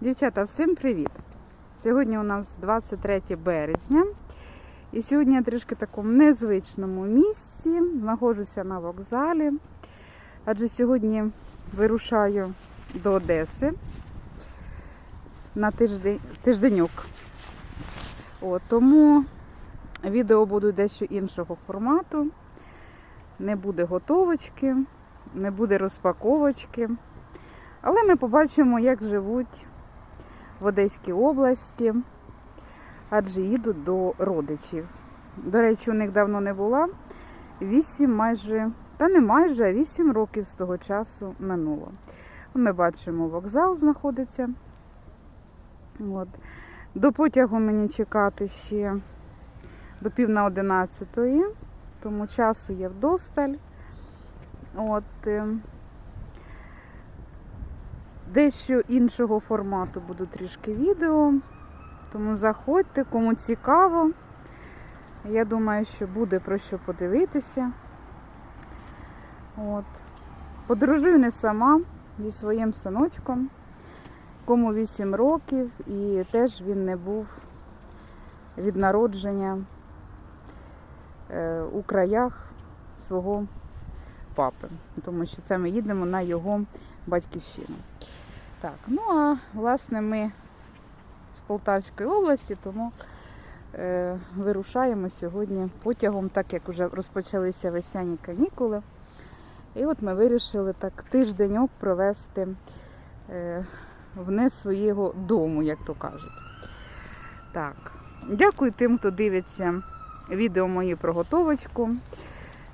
Дівчата, всім привіт! Сьогодні у нас 23 березня. І сьогодні я трішки в такому незвичному місці. Знаходжуся на вокзалі. Адже сьогодні вирушаю до Одеси на тиждень, тижденьок. От, тому відео будуть дещо іншого формату. Не буде готовочки, не буде розпаковочки. Але ми побачимо, як живуть в Одеській області, адже їдуть до родичів. До речі, у них давно не була. Вісім майже, та не майже, а вісім років з того часу минуло. Ми бачимо, вокзал знаходиться. От. До потягу мені чекати ще до пів на одинадцятої, тому часу є вдосталь. От. Дещо іншого формату буду трішки відео. Тому заходьте, кому цікаво. Я думаю, що буде про що подивитися. От. Подорожую не сама зі своїм синочком, кому 8 років, і теж він не був від народження е, у краях свого папи, тому що це ми їдемо на його батьківщину. Так, ну а власне ми з Полтавської області, тому е, вирушаємо сьогодні потягом, так як вже розпочалися весняні канікули. І от ми вирішили так тижденьок провести е, вне свого дому, як то кажуть. Так, дякую тим, хто дивиться відео мої про готовочку.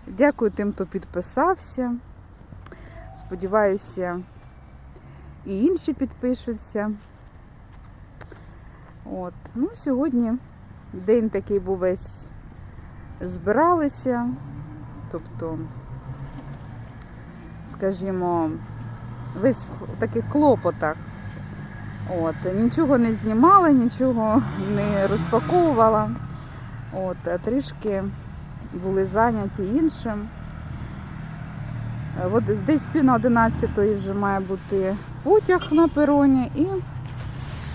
Дякую тим, хто підписався. Сподіваюся, і інші підпишуться. От. Ну, сьогодні день такий був весь збиралися, тобто, скажімо, весь в таких клопотах. От. Нічого не знімала, нічого не розпаковувала. От. А трішки були зайняті іншим. От десь пів на одинадцятої вже має бути потяг на пероні і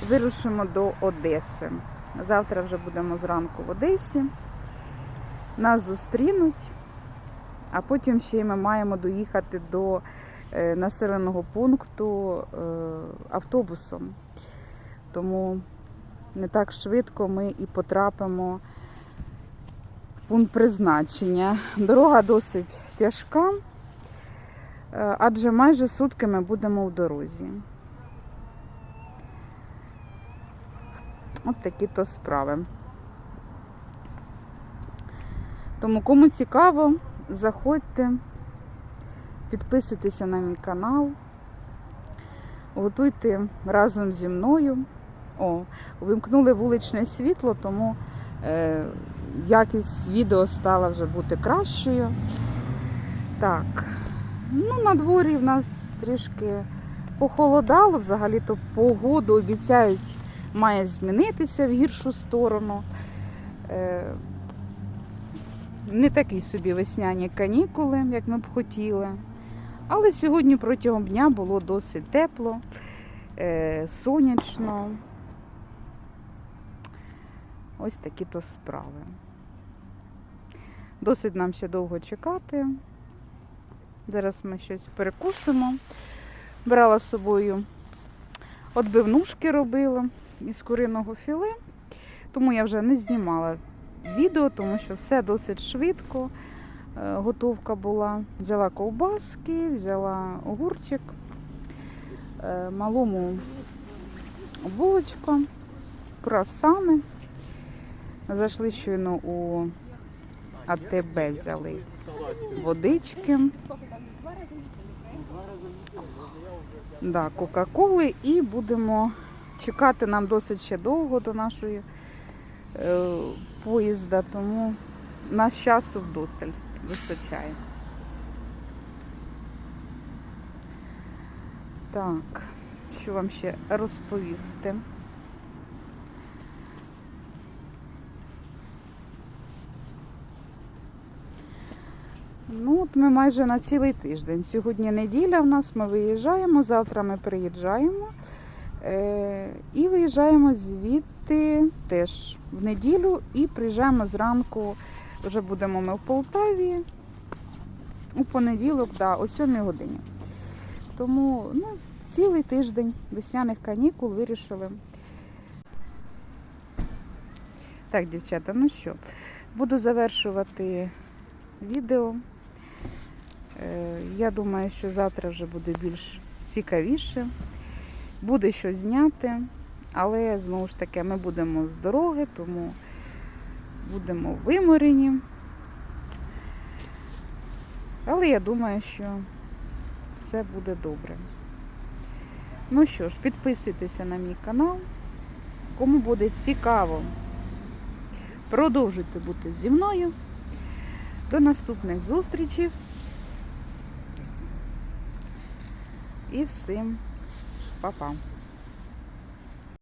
вирушимо до Одеси. Завтра вже будемо зранку в Одесі. Нас зустрінуть, а потім ще й ми маємо доїхати до е, населеного пункту е, автобусом. Тому не так швидко ми і потрапимо в пункт призначення. Дорога досить тяжка. Е, адже майже сутки ми будемо в дорозі. От такі то справи. Тому, кому цікаво, заходьте, підписуйтеся на мій канал, готуйте разом зі мною. О, увімкнули вуличне світло, тому е, якість відео стала вже бути кращою. Так. Ну, на дворі в нас трішки похолодало, взагалі-то погоду обіцяють, має змінитися в гіршу сторону. Е, Не такі собі весняні канікули, як ми б хотіли. Але сьогодні протягом дня було досить тепло, е, сонячно. Ось такі то справи. Досить нам ще довго чекати. Зараз ми щось перекусимо. Брала з собою отбивнушки робила із куриного філе, тому я вже не знімала відео, тому що все досить швидко. Е, Готовка була. Взяла ковбаски, взяла огурчик, е, малому булочка, круасани. Зайшли щойно у АТБ взяли водички. Да, Кока-Коли і будемо чекати нам досить ще довго до нашої е, поїзда, тому нас часу вдосталь вистачає. Так, що вам ще розповісти? Ну, от ми майже на цілий тиждень. Сьогодні неділя в нас, ми виїжджаємо, завтра ми приїжджаємо. Е, і виїжджаємо звідти теж в неділю і приїжджаємо зранку. Вже будемо ми в Полтаві у понеділок, да, о 7 годині. Тому ну, цілий тиждень весняних канікул вирішили. Так, дівчата, ну що, буду завершувати відео. Е, Я думаю, що завтра вже буде більш цікавіше. Буде що зняти, але знову ж таки ми будемо з дороги, тому будемо виморені. Але я думаю, що все буде добре. Ну що ж, підписуйтеся на мій канал. Кому буде цікаво, продовжуйте бути зі мною. До наступних зустрічей. І всім па-па.